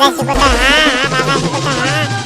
正しいことあ正し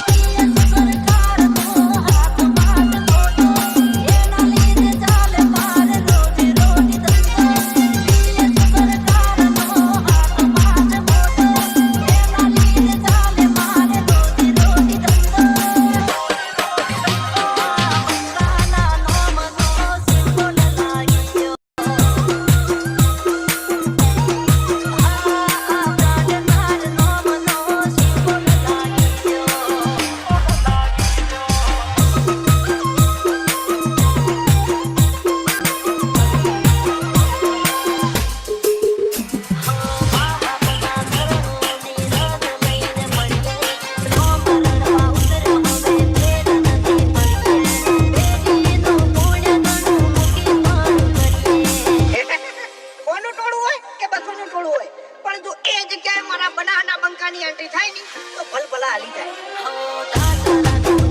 control હોય. પણ જો એ જગ્યાએ મારા બનાના બંકાની એન્ટ્રી થાય નહીં, તો ભલભલા હાલી જાય.